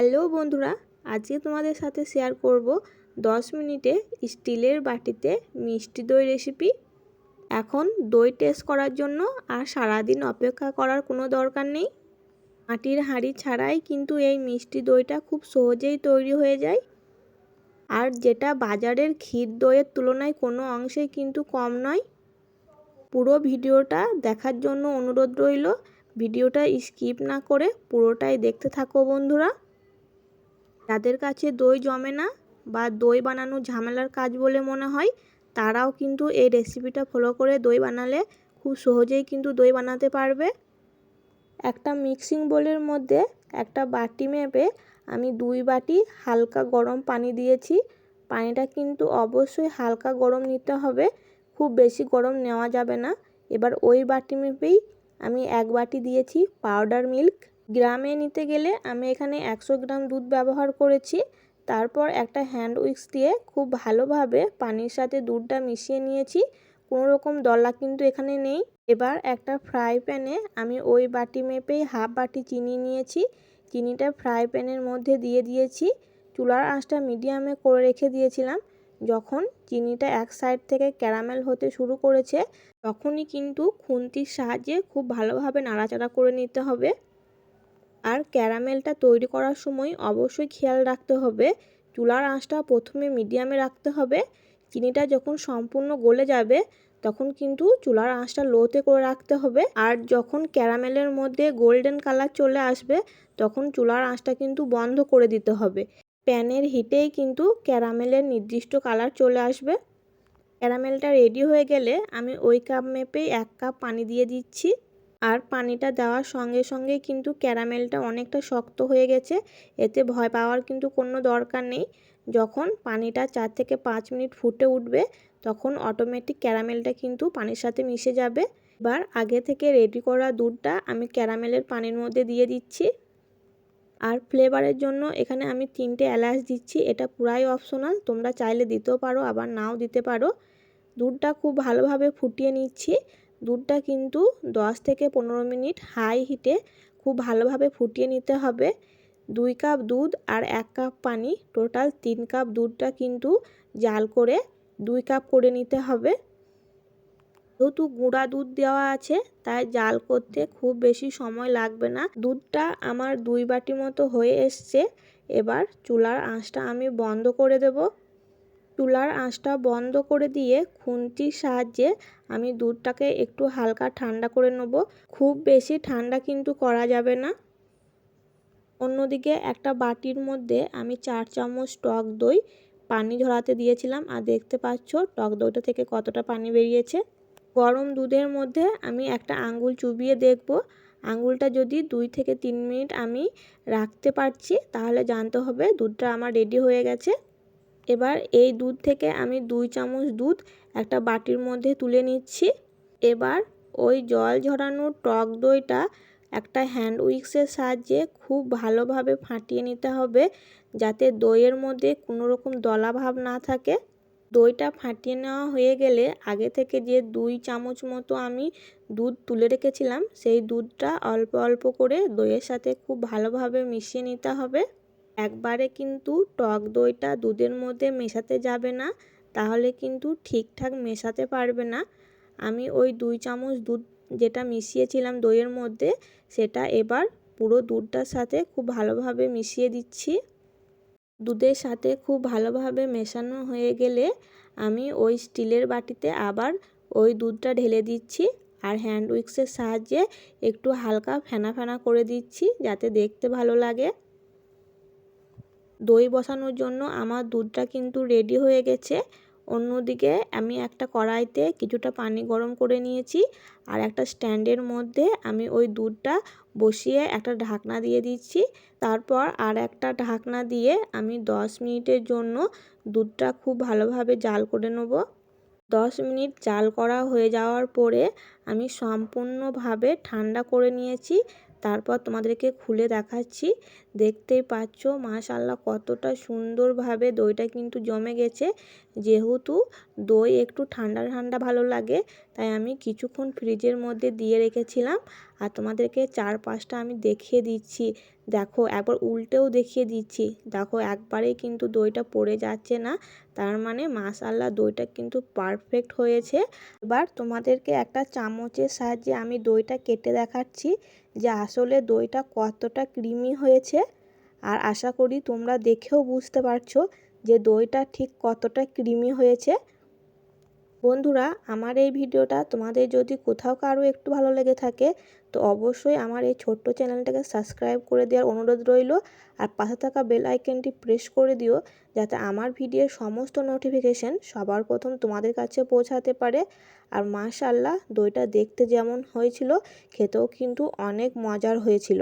Hello বন্ধুরা, আজকে তোমাদের সাথে শেয়ার করব 10 মিনিটে স্টিলের বাটিতে মিষ্টি দই রেসিপি এখন দই টেস্ট করার জন্য আর সারাদিন অপেক্ষা করার কোনো দরকার নেই। মাটির হাঁড়ি ছাড়াই কিন্তু এই মিষ্টি দইটা খুব সহজেই তৈরি হয়ে যায়। আর যেটা বাজারের ক্ষীর দইয়ের তুলনায় কোনো অংশেই কিন্তু কম নয়। পুরো ভিডিওটা দেখার জন্য অনুরোধ রইল, ভিডিওটা স্কিপ না করে পুরোটাই দেখতে থাকো বন্ধুরা। যাদের কাছে দই জমে না বা দই বানানো ঝামেলার কাজ বলে মনে হয়, তারাও কিন্তু এই রেসিপিটা ফলো করে দই বানালে খুব সহজেই কিন্তু দই বানাতে পারবে। একটা মিক্সিং বোলের মধ্যে একটা বাটি মেপে আমি দুই বাটি হালকা গরম পানি দিয়েছি। পানিটা কিন্তু অবশ্যই হালকা গরম নিতে হবে, খুব বেশি গরম নেওয়া যাবে না। এবার ওই বাটি মেপেই আমি এক বাটি দিয়েছি পাউডার মিল্ক গ্রামে নিতে গেলে আমি এখানে একশো গ্রাম দুধ ব্যবহার করেছি। তারপর একটা হ্যান্ড উইক্স দিয়ে খুব ভালোভাবে পানির সাথে দুধটা মিশিয়ে নিয়েছি। কোনো রকম দলা কিন্তু এখানে নেই। এবার একটা ফ্রাই প্যানে আমি ওই বাটি মেপেই হাফ বাটি চিনি নিয়েছি। চিনিটা ফ্রাই প্যানের মধ্যে দিয়ে দিয়েছি। চুলার আঁচটা মিডিয়ামে করে রেখে দিয়েছিলাম। যখন চিনিটা এক সাইড থেকে ক্যারামেল হতে শুরু করেছে, তখনই কিন্তু খুন্তির সাহায্যে খুব ভালোভাবে নাড়াচাড়া করে নিতে হবে। আর ক্যারামেলটা তৈরি করার সময় অবশ্যই খেয়াল রাখতে হবে। চুলার আঁচটা প্রথমে মিডিয়ামে রাখতে হবে। চিনিটা যখন সম্পূর্ণ গলে যাবে, তখন কিন্তু চুলার আঁচটা লোতে করে রাখতে হবে। আর যখন ক্যারামেলের মধ্যে গোল্ডেন কালার চলে আসবে, তখন চুলার আঁচটা কিন্তু বন্ধ করে দিতে হবে। প্যানের হিটেই কিন্তু ক্যারামেলের নির্দিষ্ট কালার চলে আসবে। ক্যারামেলটা রেডি হয়ে গেলে আমি ওই কাপ মেপেই এক কাপ পানি দিয়ে দিচ্ছি। আর পানিটা দেওয়ার সঙ্গে সঙ্গে কিন্তু ক্যারামেলটা অনেকটা শক্ত হয়ে গেছে। এতে ভয় পাওয়ার কিন্তু কোনো দরকার নেই। যখন পানিটা চার থেকে পাঁচ মিনিট ফুটে উঠবে, তখন অটোমেটিক ক্যারামেলটা কিন্তু পানির সাথে মিশে যাবে। এবার আগে থেকে রেডি করা দুধটা আমি ক্যারামেলের পানির মধ্যে দিয়ে দিচ্ছি। আর ফ্লেভারের জন্য এখানে আমি তিনটে এলাচ দিচ্ছি। এটা পুরাই অপশনাল তোমরা চাইলে দিতেও পারো, আবার নাও দিতে পারো। দুধটা খুব ভালোভাবে ফুটিয়ে নিচ্ছি। দুধটা কিন্তু 10 থেকে পনেরো মিনিট হাই হিটে খুব ভালোভাবে ফুটিয়ে নিতে হবে। দুই কাপ দুধ আর এক কাপ পানি, টোটাল তিন কাপ দুধটা কিন্তু জাল করে দুই কাপ করে নিতে হবে। যেহেতু গুঁড়া দুধ দেওয়া আছে, তাই জাল করতে খুব বেশি সময় লাগবে না। দুধটা আমার দুই বাটি মতো হয়ে এসছে। এবার চুলার আঁচটা আমি বন্ধ করে দেব। চুলার আঁচটা বন্ধ করে দিয়ে খুন্তির সাহায্যে আমি দুধটাকে একটু হালকা ঠান্ডা করে নেব। খুব বেশি ঠান্ডা কিন্তু করা যাবে না। অন্যদিকে একটা বাটির মধ্যে আমি চার চামচ টক দই পানি ঝরাতে দিয়েছিলাম। আর দেখতে পাচ্ছ টক দইটা থেকে কতটা পানি বেরিয়েছে। গরম দুধের মধ্যে আমি একটা আঙ্গুল চুবিয়ে দেখব। আঙ্গুলটা যদি দুই থেকে তিন মিনিট আমি রাখতে পারছি, তাহলে জানতে হবে দুধটা আমার রেডি হয়ে গেছে। এবার এই দুধ থেকে আমি দুই চামচ দুধ একটা বাটির মধ্যে তুলে নিচ্ছি। এবার ওই জল ঝরানো টক দইটা একটা হ্যান্ড উইক্সের সাহায্যে খুব ভালোভাবে ফাটিয়ে নিতে হবে যাতে দইয়ের মধ্যে কোনো রকম দলাভাব না থাকে। দইটা ফাটিয়ে নেওয়া হয়ে গেলে আগে থেকে যে দুই চামচ মতো আমি দুধ তুলে রেখেছিলাম, সেই দুধটা অল্প অল্প করে দইয়ের সাথে খুব ভালোভাবে মিশিয়ে নিতে হবে। একবারে কিন্তু টক দইটা দুধের মধ্যে মেশাতে যাবে না, তাহলে কিন্তু ঠিকঠাক মেশাতে পারবে না। আমি ওই দুই চামচ দুধ যেটা মিশিয়েছিলাম দইয়ের মধ্যে, সেটা এবার পুরো দুধটার সাথে খুব ভালোভাবে মিশিয়ে দিচ্ছি। দুধের সাথে খুব ভালোভাবে মেশানো হয়ে গেলে আমি ওই স্টিলের বাটিতে আবার ওই দুধটা ঢেলে দিচ্ছি আর হ্যান্ড উইক্সের সাহায্যে একটু হালকা ফেনা ফেনা করে দিচ্ছি যাতে দেখতে ভালো লাগে। দই বসানোর জন্য আমার দুধটা কিন্তু রেডি হয়ে গেছে। অন্যদিকে আমি একটা কড়াইতে কিছুটা পানি গরম করে নিয়েছি আর একটা স্ট্যান্ডের মধ্যে আমি ওই দুধটা বসিয়ে একটা ঢাকনা দিয়ে দিচ্ছি। তারপর আর একটা ঢাকনা দিয়ে আমি দশ মিনিটের জন্য দুধটা খুব ভালোভাবে জাল করে নেব। দশ মিনিট জাল করা হয়ে যাওয়ার পরে আমি সম্পূর্ণভাবে ঠান্ডা করে নিয়েছি। তারপর তোমাদেরকে খুলে দেখাচ্ছি। দেখতেই পাচ্ছ মাশাল্লাহ কতটা সুন্দরভাবে দইটা কিন্তু জমে গেছে। যেহেতু দই একটু ঠান্ডা ঠান্ডা ভালো লাগে, তাই আমি কিছুক্ষণ ফ্রিজের মধ্যে দিয়ে রেখেছিলাম। আর তোমাদেরকে চার পাঁচটা আমি দেখিয়ে দিচ্ছি। দেখো, একবার উল্টেও দেখিয়ে দিচ্ছি। দেখো, একবারেই কিন্তু দইটা পড়ে যাচ্ছে না। তার মানে মাসাল্লা দইটা কিন্তু পারফেক্ট হয়েছে। এবার তোমাদেরকে একটা চামচের সাহায্যে আমি দইটা কেটে দেখাচ্ছি যে আসলে দইটা কতটা ক্রিমি হয়েছে। আর আশা করি তোমরা দেখেও বুঝতে পারছ যে দইটা ঠিক কতটা ক্রিমি হয়েছে। বন্ধুরা, আমার এই ভিডিওটা তোমাদের যদি কোথাও কারও একটু ভালো লেগে থাকে, তো অবশ্যই আমার এই ছোট্ট চ্যানেলটাকে সাবস্ক্রাইব করে দেওয়ার অনুরোধ রইল। আর পাশে থাকা বেল আইকনটি প্রেস করে দিও, যাতে আমার ভিডিওর সমস্ত নোটিফিকেশান সবার প্রথম তোমাদের কাছে পৌঁছাতে পারে। আর মাশাল্লাহ দইটা দেখতে যেমন হয়েছিল, খেতেও কিন্তু অনেক মজার হয়েছিল।